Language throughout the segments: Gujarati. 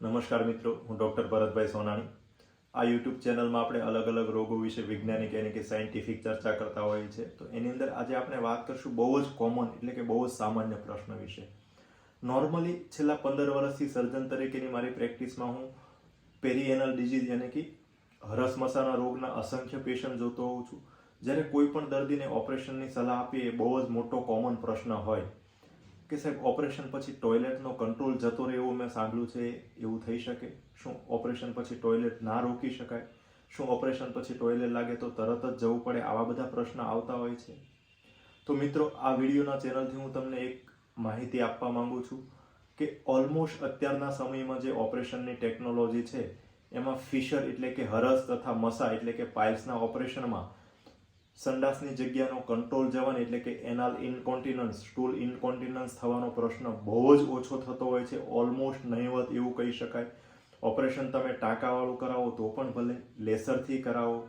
નમસ્કાર મિત્રો, હું ડૉક્ટર ભરતભાઈ સોનાણી. આ યુટ્યુબ ચેનલમાં આપણે અલગ અલગ રોગો વિશે વૈજ્ઞાનિક એને કે સાયન્ટિફિક ચર્ચા કરતા હોઈએ છીએ. તો એની અંદર આજે આપણે વાત કરશું બહુ જ કોમન એટલે કે બહુ જ સામાન્ય પ્રશ્ન વિશે. નોર્મલી છેલ્લા પંદર વર્ષથી સર્જન તરીકેની મારી પ્રેક્ટિસમાં હું પેરીએનલ ડિઝીઝ યાની કે હરસમસાના રોગના અસંખ્ય પેશન્ટ જોતો હોઉં છું. જ્યારે કોઈ પણ દર્દીને ઓપરેશનની સલાહ આપીએ એ બહુ જ મોટો કોમન પ્રશ્ન હોય. કે સાહેબ, ઓપરેશન પછી ટોયલેટનો કંટ્રોલ જતો રહે એવું મેં સાંભળ્યું છે, એવું થઈ શકે? શું ઓપરેશન પછી ટોયલેટ ના રોકી શકાય? શું ઓપરેશન પછી ટોયલેટ લાગે તો તરત જ જવું પડે? આવા બધા પ્રશ્ન આવતા હોય છે. તો મિત્રો, આ વિડીયોના ચેનલથી હું તમને એક માહિતી આપવા માંગુ છું કે ઓલમોસ્ટ અત્યારના સમયમાં જે ઓપરેશનની ટેકનોલોજી છે, એમાં ફિશર એટલે કે હરસ તથા મસા એટલે કે પાઇલ્સના ઓપરેશનમાં સંડાસની જગ્યાનો કંટ્રોલ જવાની એટલે કે એનાલ ઇનકોન્ટિનન્સ સ્ટૂલ ઇનકોન્ટિનન્સ થવાનો પ્રશ્ન બહુ જ ઓછો થતો હોય છે. ઓલમોસ્ટ નહીવત એવું કહી શકાય. ઓપરેશન તમે ટાંકાવાળું કરાવો તો પણ ભલે. લેસરથી કરાવો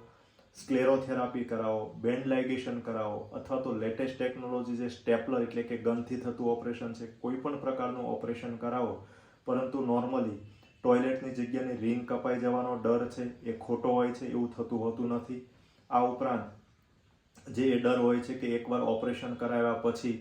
સ્ક્લેરોથેરાપી કરાવો બેન્ડ લાઇગેશન કરાવો, અથવા તો લેટેસ્ટ ટેકનોલોજી જે સ્ટેપલર એટલે કે ગનથી થતું ઓપરેશન છે, કોઈ પણ પ્રકારનું ઓપરેશન કરાવો. પરંતુ નોર્મલી ટોયલેટની જગ્યાની રિંગ કપાઈ જવાનો ડર છે, એ ખોટો હોય છે, એવું થતું હોતું નથી. આ ઉપરાંત જે ડર હોય છે કે એકવાર ઓપરેશન કરાવ્યા પછી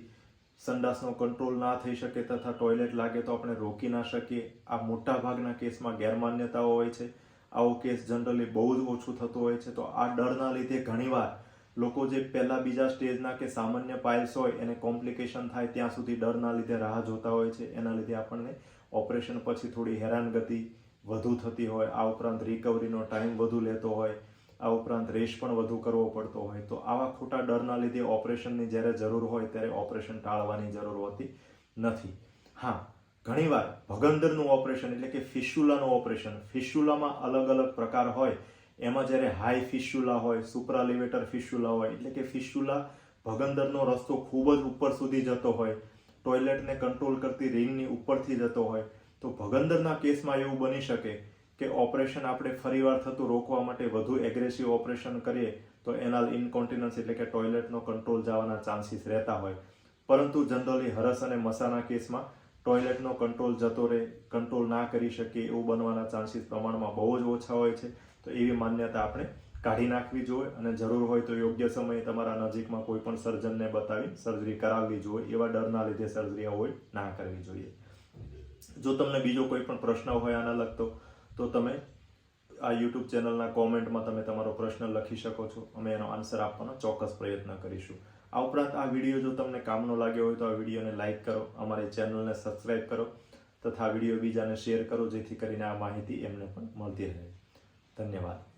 સંડાસનો કંટ્રોલ ના થઈ શકે તથા ટોયલેટ લાગે તો આપણે રોકી ના શકીએ. આ મોટા ભાગના કેસમાં ગેરમાન્યતાઓ હોય છે. આવો કેસ જનરલી બહુ જ ઓછું થતું હોય છે. તો આ ડરના લીધે ઘણીવાર લોકો જે પહેલાં બીજા સ્ટેજના કે સામાન્ય પાઇલ્સ હોય એને કોમ્પ્લિકેશન થાય ત્યાં સુધી ડરના લીધે રાહ જોતા હોય છે. એના લીધે આપણને ઓપરેશન પછી થોડી હેરાનગતિ વધુ થતી હોય. આ ઉપરાંત રિકવરીનો ટાઈમ વધુ લેતો હોય. આ ઉપરાંત રેશ પણ વધુ કરવો પડતો હોય તો આવા ખોટા ડરના લીધે ઓપરેશનની જ્યારે જરૂર હોય ત્યારે ઓપરેશન ટાળવાની જરૂર હોતી નથી. હા, ઘણીવાર ભગંદરનું ઓપરેશન એટલે કે ફિસ્યુલાનું ઓપરેશન ફિશ્યુલામાં અલગ અલગ પ્રકાર હોય. એમાં જ્યારે હાઈ ફિસ્યુલા હોય, સુપ્રાલિવેટર ફિસ્યુલા હોય, એટલે કે ફિસ્યુલા ભગંદરનો રસ્તો ખૂબ જ ઉપર સુધી જતો હોય, ટોયલેટને કંટ્રોલ કરતી રિંગની ઉપરથી જતો હોય, તો ભગંદરના કેસમાં એવું બની શકે કે ઓપરેશન આપણે ફરીવાર થતું રોકવા માટે વધુ એગ્રેસિવ ઓપરેશન કરીએ, તો એનાલ ઇનકોન્ટિનન્સ એટલે કે ટોયલેટનો કંટ્રોલ જવાના ચાન્સીસ રહેતા હોય. પરંતુ જનરલી હરસ અને મસાના કેસમાં ટોયલેટનો કંટ્રોલ જતો રહે કંટ્રોલ ના કરી શકીએ એવું બનવાના ચાન્સીસ પ્રમાણમાં બહુ જ ઓછા હોય છે. તો એવી માન્યતા આપણે કાઢી નાખવી જોઈએ અને જરૂર હોય તો યોગ્ય સમયે તમારા નજીકમાં કોઈ પણ સર્જનને બતાવી સર્જરી કરાવવી જોઈએ, એવા ડરના લીધે સર્જરી હોય ના કરવી જોઈએ. જો તમને બીજો કોઈ પણ પ્રશ્ન હોય આના લગતો તો તમે આ યુટ્યુબ ચેનલના કોમેન્ટમાં તમે તમારો પ્રશ્ન લખી શકો છો. અમે એનો આન્સર આપવાનો ચોક્કસ પ્રયત્ન કરીશું. આ ઉપરાંત આ વીડિયો જો તમને કામનો લાગ્યો હોય તો આ વિડીયોને લાઇક કરો, અમારી ચેનલને સબસ્ક્રાઇબ કરો તથા આ વીડિયો બીજાને શેર કરો, જેથી કરીને આ માહિતી એમને પણ મળતી રહે. ધન્યવાદ.